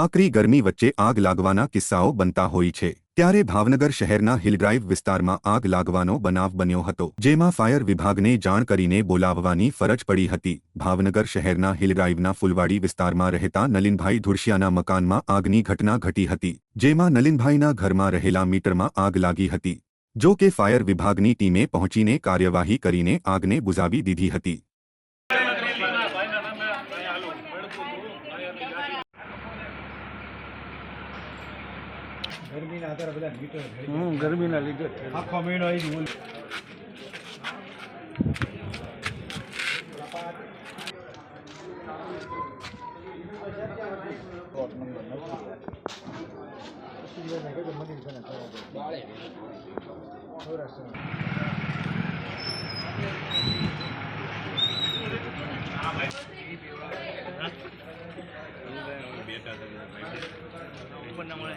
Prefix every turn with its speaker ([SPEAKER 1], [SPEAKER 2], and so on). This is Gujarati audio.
[SPEAKER 1] આકરી ગરમી વચ્ચે આગ લાગવાના કિસ્સાઓ બનતા હોય છે. ત્યારે ભાવનગર શહેરના હિલડ્રાઇવ વિસ્તારમાં આગ લાગવાનો બનાવ બન્યો હતો, જેમાં ફાયર વિભાગને જાણ કરીને બોલાવવાની ફરજ પડી હતી. ભાવનગર શહેરના હિલડ્રાઇવના ફુલવાડી વિસ્તારમાં રહેતા નલિનભાઈ ધુરશિયાના મકાનમાં આગની ઘટના ઘટી હતી, જેમાં નલિનભાઈના ઘરમાં રહેલા મીટરમાં આગ લાગી હતી. જો કે ફાયર વિભાગની ટીમે પહોંચીને કાર્યવાહી કરીને આગને બુઝાવી દીધી હતી.
[SPEAKER 2] ગરમીના આધારે બધા મીટર
[SPEAKER 3] હમ ગરમીના લીધે
[SPEAKER 2] આખો મહિનો આવી ગયો. સૌરાષ્ટ્રમાં. ડેટા ખબર ના મળે